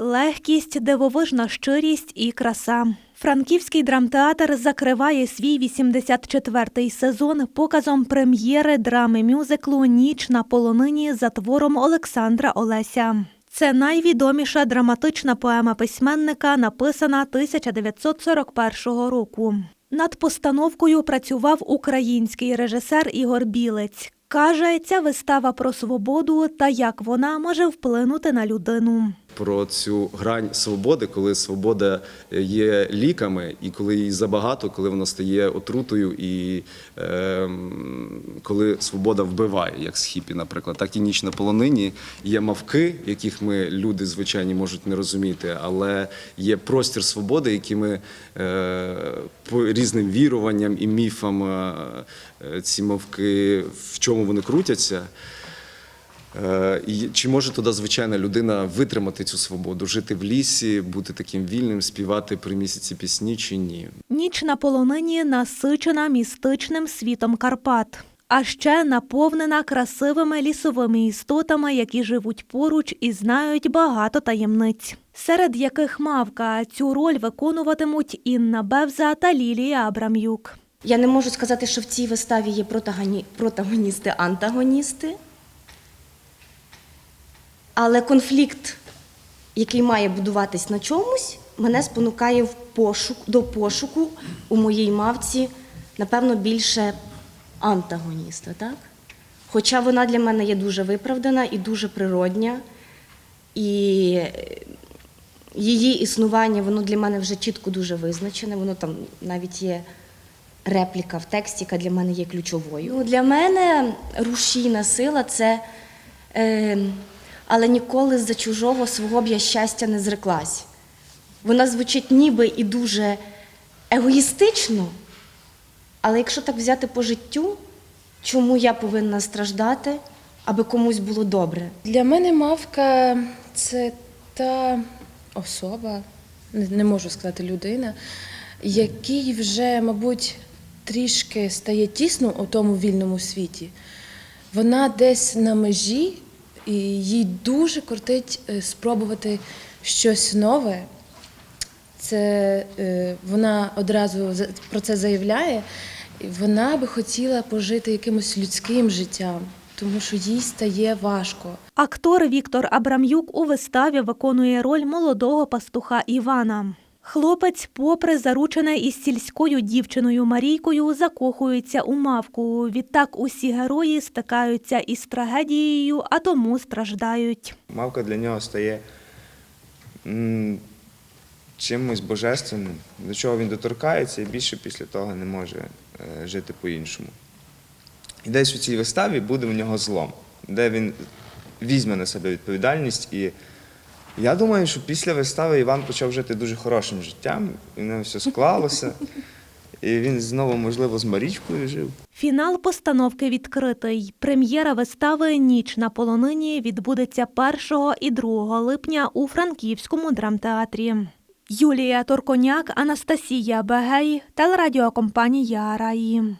Легкість, дивовижна щирість і краса. Франківський драмтеатр закриває свій 84-й сезон показом прем'єри драми мюзиклу Ніч на полонині за твором Олександра Олеся. Це найвідоміша драматична поема письменника, написана 1941 року. Над постановкою працював український режисер Ігор Білець. Каже, ця вистава про свободу та як вона може вплинути на людину. про цю грань свободи, коли свобода є ліками, і коли її забагато, коли вона стає отрутою, і е, коли свобода вбиває, як з хіпі, наприклад, так і ніч на полонині. Є мавки, яких ми люди звичайні можуть не розуміти, але є простір свободи, які ми е, по різним віруванням і міфам е, е, ці мавки в чому вони крутяться. Е, і Чи може туди звичайна людина витримати цю свободу, жити в лісі, бути таким вільним, співати при місяці пісні чи ні? Ніч на полонині насичена містичним світом Карпат, а ще наповнена красивими лісовими істотами, які живуть поруч і знають багато таємниць, серед яких мавка цю роль виконуватимуть Інна Бевза та Лілія Абрам'юк. Я не можу сказати, що в цій виставі є протагоністи, антагоністи. Але конфлікт, який має будуватись на чомусь, мене спонукає в пошук, до пошуку у моїй мавці, напевно, більше антагоніста, так? Хоча вона для мене є дуже виправдана і дуже природня, і її існування, воно для мене вже чітко дуже визначене. Воно там навіть є репліка в тексті, яка для мене є ключовою. Ну, для мене рушійна сила це. Е, але ніколи за чужого свого б я щастя не зреклась. Вона звучить ніби і дуже егоїстично, але якщо так взяти по життю, чому я повинна страждати, аби комусь було добре? Для мене мавка це та особа, не, не можу сказати людина, якій вже, мабуть, трішки стає тісно у тому вільному світі. Вона десь на межі, і їй дуже кортить е, спробувати щось нове. Це е, вона одразу про це заявляє. Вона би хотіла пожити якимось людським життям, тому що їй стає важко. Актор Віктор Абрам'юк у виставі виконує роль молодого пастуха Івана. Хлопець, попри заручене із сільською дівчиною Марійкою, закохується у мавку. Відтак усі герої стикаються із трагедією, а тому страждають. Мавка для нього стає м, чимось божественним, до чого він доторкається і більше після того не може е, жити по-іншому. І десь у цій виставі буде в нього злом, де він візьме на себе відповідальність. І я думаю, що після вистави Іван почав жити дуже хорошим життям, і в все склалося. І він знову, можливо, з Марічкою жив. Фінал постановки відкритий. Прем'єра вистави Ніч на полонині відбудеться 1 і 2 липня у Франківському драмтеатрі. Юлія Торконяк, Анастасія Бегей, телерадіокомпанія Раї.